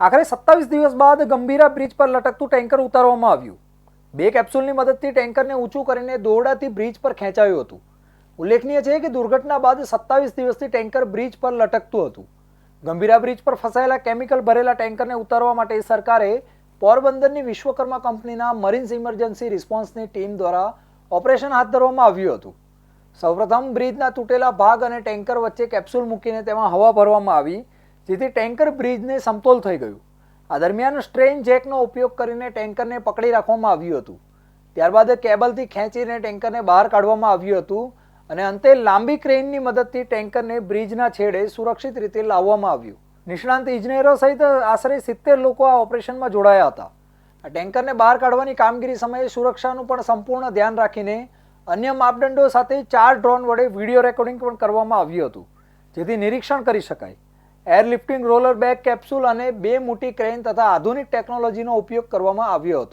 આખરે સત્તાવીસ દિવસ બાદ ગંભીરા બ્રિજ પર લટકતું ટેન્કર ઉતારવામાં આવ્યું. બે કેપ્સ્યુલની મદદથી ટેન્કરને ઊંચું કરીને દોરડાથી બ્રિજ પર ખેંચાયું હતું. ઉલ્લેખનીય છે કે દુર્ઘટના બાદ સત્તાવીસ દિવસથી ટેન્કર બ્રિજ પર લટકતું હતું. ગંભીરા બ્રિજ પર ફસાયેલા કેમિકલ ભરેલા ટેન્કરને ઉતારવા માટે સરકારે પોરબંદરની વિશ્વકર્મા કંપનીના મરીન્સ ઇમરજન્સી રિસ્પોન્સની ટીમ દ્વારા ઓપરેશન હાથ ધરવામાં આવ્યું હતું. સૌપ્રથમ બ્રિજના તૂટેલા ભાગ અને ટેન્કર વચ્ચે કેપ્સ્યુલ મૂકીને તેમાં હવા ભરવામાં આવી. જેથી ટેન્કર બ્રિજને સમતોલ થઈ ગયું. આ દરમિયાન સ્ટ્રેન જેકનો ઉપયોગ કરીને ટેન્કરને પકડી રાખવામાં આવ્યું હતું. ત્યારબાદ કેબલથી ખેંચીને ટેન્કરને બહાર કાઢવામાં આવ્યું હતું અને અંતે લાંબી ક્રેનની મદદથી ટેન્કરને બ્રિજના છેડે સુરક્ષિત રીતે લાવવામાં આવ્યું. નિષ્ણાંત ઇજનેરો સહિત આશરે સિત્તેર લોકો આ ઓપરેશનમાં જોડાયા હતા. આ ટેન્કરને બહાર કાઢવાની કામગીરી સમયે સુરક્ષાનું પણ સંપૂર્ણ ધ્યાન રાખીને અન્ય માપદંડો સાથે ચાર ડ્રોન વડે વીડિયો રેકોર્ડિંગ પણ કરવામાં આવ્યું હતું, જેથી નિરીક્ષણ કરી શકાય. એરલિફ્ટિંગ રોલર બેગ કેપ્સ્યુલ અને બે મોટી ક્રેન તથા આધુનિક ટેકનોલોજીનો ઉપયોગ કરવામાં આવ્યો હતો.